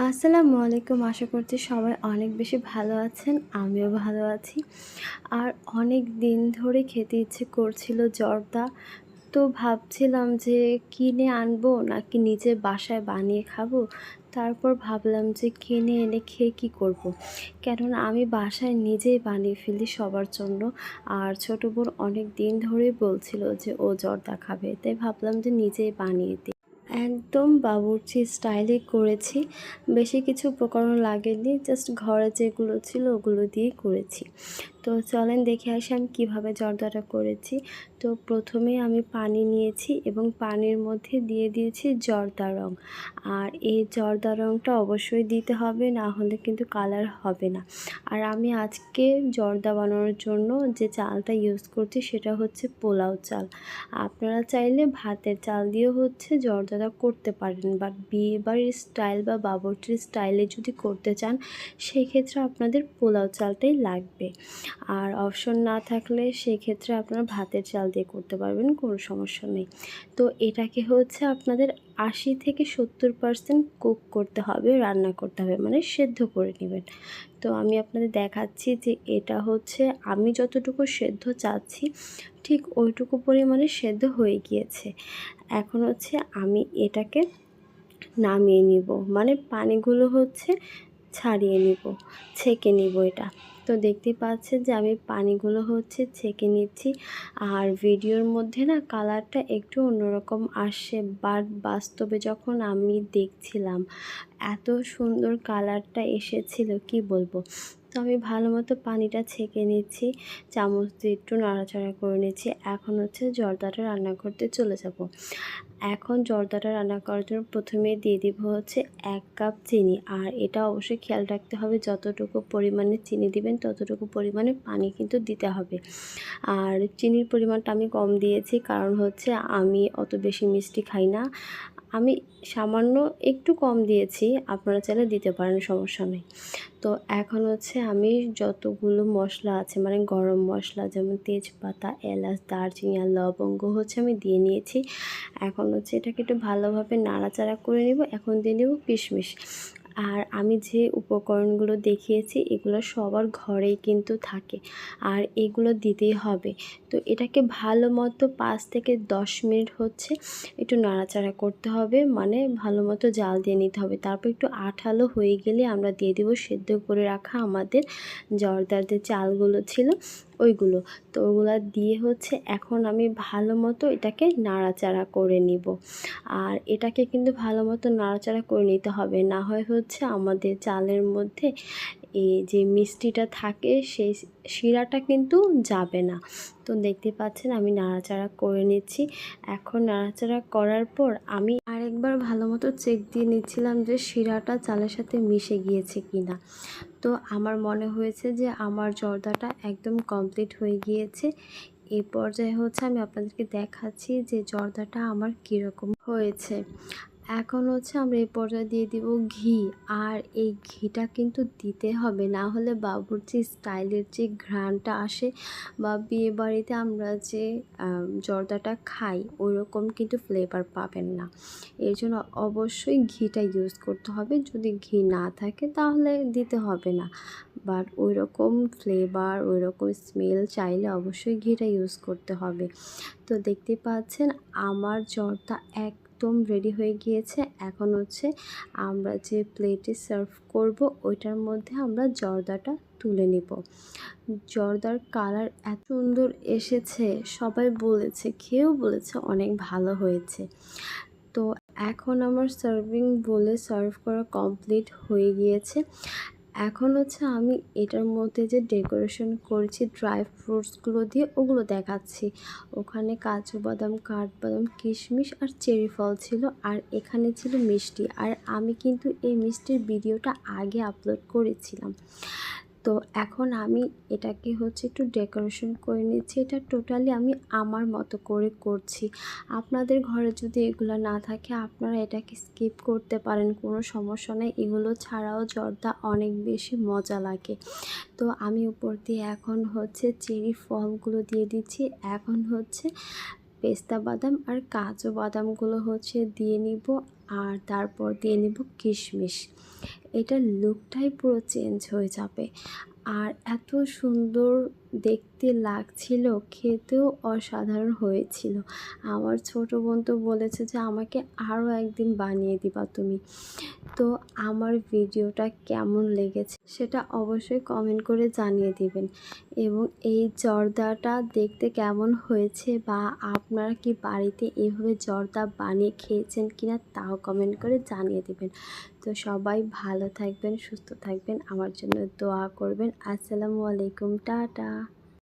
আসসালামু আলাইকুম। আশা করছি সবাই অনেক বেশি ভালো আছেন, আমিও ভালো আছি। আর অনেক দিন ধরে খেতে ইচ্ছে করছিল জর্দা। তো ভাবছিলাম যে কিনে আনব নাকি নিজে বাসায় বানিয়ে খাব? তারপর ভাবলাম যে কিনে এনে খেয়ে কী করব। কেননা আমি বাসায় নিজেই বানিয়ে ফেলি সবার জন্য। আর ছোটো বোন অনেক দিন ধরেই বলছিল যে ও জর্দা খাবে। তাই ভাবলাম যে নিজেই বানিয়ে দিই। একদম বাবুর্চি স্টাইলে করেছি। বেশি কিছু উপকরণ লাগেনি জাস্ট ঘরে যেগুলো ছিল ওগুলো দিয়ে করেছি। তো চলেন দেখে আসি আমি কীভাবে জর্দাটা করেছি। তো প্রথমে আমি পানি নিয়েছি এবং পানির মধ্যে দিয়ে দিয়েছি জর্দা রং। আর এই জর্দা রংটা অবশ্যই দিতে হবে, না হলে কিন্তু কালার হবে না। আর আমি আজকে জর্দা বানানোর জন্য যে চালটা ইউজ করছি সেটা হচ্ছে পোলাও চাল। আপনারা চাইলে ভাতের চাল দিয়েও হচ্ছে জর্দাটা করতে পারেন বাট বিয়ে বাড়ির স্টাইল বা বাবরটির স্টাইলে যদি করতে চান, সেক্ষেত্রে আপনাদের পোলাও চালটাই লাগবে। আর অপশন না থাকলে সেক্ষেত্রে আপনারা ভাতের চাল দিয়ে করতে পারবেন, কোনো সমস্যা নেই। তো এটাকে হচ্ছে আপনাদের আশি থেকে সত্তর পারসেন্ট কুক করতে হবে, রান্না করতে হবে মানে সেদ্ধ করে নেবেন। তো আমি আপনাদের দেখাচ্ছি যে এটা হচ্ছে, আমি যতটুকু সেদ্ধ চাচ্ছি, ঠিক ওইটুকু পরিমাণে সেদ্ধ হয়ে গিয়েছে। এখন হচ্ছে আমি এটাকে নামিয়ে নিব মানে পানিগুলো হচ্ছে ছাড়িয়ে নিব, ছেঁকে নিব এটা। তো দেখতে পাচ্ছেন যে আমি পানিগুলো হচ্ছে ছেঁকে নিচ্ছি। আর ভিডিওর মধ্যে না কালারটা একটু অন্যরকম আসে বাট বাস্তবে যখন আমি দেখছিলাম, এত সুন্দর কালারটা এসেছিল, কি বলব? তো আমি ভালো মতো পানিটা ছেঁকে নিচ্ছি, চামচ দিয়ে একটু নাড়াচাড়া করে নিচ্ছি। এখন হচ্ছে জর্দাটা রান্না করতে চলে যাব। এখন জর্দাটা রান্না করার জন্য প্রথমে দিয়ে দিব হচ্ছে এক কাপ চিনি। আর এটা অবশ্যই খেয়াল রাখতে হবে, যতটুকু পরিমাণে চিনি দিবেন, ততটুকু পরিমাণে পানি কিন্তু দিতে হবে। আর চিনির পরিমাণটা আমি কম দিয়েছি, কারণ হচ্ছে আমি অত বেশি মিষ্টি খাই না। আমি সামান্য একটু কম দিয়েছি, আপনারা চাইলে দিতে পারেন, সমস্যা নেই। তো এখন হচ্ছে আমি যতগুলো মশলা আছে মানে গরম মশলা যেমন তেজপাতা, এলাচ, দারচিনি আর লবঙ্গ হচ্ছে আমি দিয়ে নিয়েছি। এখন হচ্ছে এটাকে একটু ভালোভাবে নাড়াচাড়া করে নেব, এখন দিয়ে নেব কিশমিশ। আর আমি যে উপকরণগুলো দেখিয়েছি, এগুলো সবার ঘরেই কিন্তু থাকে। আর এগুলো দিতেই হবে। তো এটাকে ভালো মতো পাঁচ থেকে দশ মিনিট হচ্ছে একটু নাড়াচাড়া করতে হবে। মানে ভালো মতো জাল দিয়ে নিতে হবে। তারপর একটু আঠালো হয়ে গেলে আমরা দিয়ে দেবো সেদ্ধ করে রাখা আমাদের জর্দার যে চালগুলো ছিল ওইগুলো। তো ওগুলো দিয়ে হচ্ছে এখন আমি ভালো মতো এটাকে নাড়াচাড়া করে নিব। আর এটাকে কিন্তু ভালো মতো নাড়াচাড়া করে নিতে হবে। না হয় হচ্ছে আমাদের চালের মধ্যে এই যে মিষ্টিটা থাকে সেই শিরাটা কিন্তু যাবে না। তো দেখতে পাচ্ছেন আমি নাড়াচাড়া করে নিচ্ছি। এখন নাড়াচাড়া করার পর আমি আরেকবার ভালো মতো চেক দিয়ে নিচ্ছিলাম যে শিরাটা চালের সাথে মিশে গিয়েছে কি না তো আমার মনে হয়েছে যে আমার জর্দাটা একদম কমপ্লিট হয়ে গিয়েছে। এই পর্যায়ে হচ্ছে আমি আপনাদেরকে দেখাচ্ছি যে জর্দাটা আমার কীরকম হয়েছে। এখন হচ্ছে আমরা এই পর্যায়ে দিয়ে দিব ঘি। আর এই ঘিটা কিন্তু দিতে হবে, না হলে বাবুর্চি স্টাইলের যে ঘ্রাণটা আসে বা বিয়ে বাড়িতে আমরা যে জর্দাটা খাই ওই রকম কিন্তু ফ্লেভার পাবেন না। এর জন্য অবশ্যই ঘিটা ইউজ করতে হবে। যদি ঘি না থাকে তাহলে দিতে হবে না। বাট ওই রকম ফ্লেভার ওই রকম স্মেল চাইলে অবশ্যই ঘিটা ইউজ করতে হবে। তো দেখতে পাচ্ছেন, আমার জর্দা এক একদম রেডি হয়ে গিয়েছে। এখন হচ্ছে আমরা যে প্লেটে সার্ভ করব, ওইটার মধ্যে আমরা জর্দাটা তুলে নিব। জর্দার কালার এত সুন্দর এসেছে, সবাই বলেছে খেয়েও বলেছে অনেক ভালো হয়েছে। তো এখন আমার সার্ভিং বলে সার্ভ করা কমপ্লিট হয়ে গিয়েছে। এখন হচ্ছে আমি এটার মধ্যে যে ডেকোরেশন করছি ড্রাই ফ্রুটসগুলো দিয়ে ওগুলো দেখাচ্ছি। ওখানে কাজু বাদাম, কাঠবাদাম, কিশমিশ আর চেরি ফল ছিল আর এখানে ছিল মিষ্টি। আর আমি কিন্তু এই মিষ্টির ভিডিওটা আগে আপলোড করেছিলাম। তো এখন আমি এটাকে হচ্ছে একটু ডেকোরেশন করে নিচ্ছি। এটা টোটালি আমি আমার মতো করে করছি। আপনাদের ঘরে যদি এগুলো না থাকে, আপনারা এটাকে স্কিপ করতে পারেন, কোনো সমস্যা নেই। এগুলো ছাড়াও জর্দা অনেক বেশি মজা লাগে। তো আমি উপর দিয়ে এখন হচ্ছে চেরি ফলগুলো দিয়ে দিচ্ছি। এখন হচ্ছে পেস্তা বাদাম আর কাজু বাদামগুলো হচ্ছে দিয়ে নিব আর তারপর দিয়ে নিব কিশমিশ। এটার লুকটাই পুরো চেঞ্জ হয়ে যাবে। আর এত সুন্দর দেখতে লাগছিল, খেতেও অসাধারণ হয়েছিল। আমার ছোট বোন তো বলেছে যে, আমাকে আরও একদিন বানিয়ে দিবা তুমি। তো আমার ভিডিওটা কেমন লেগেছে সেটা অবশ্যই কমেন্ট করে জানিয়ে দিবেন। এবং এই জর্দাটা দেখতে কেমন হয়েছে বা আপনারা কি বাড়িতে এভাবে জর্দা বানিয়ে খেয়েছেন কিনা তাও কমেন্ট করে জানিয়ে দিবেন। তো সবাই ভালো থাকবেন, সুস্থ থাকবেন, আমার জন্য দোয়া করবেন। আসসালামু আলাইকুম, টাটা।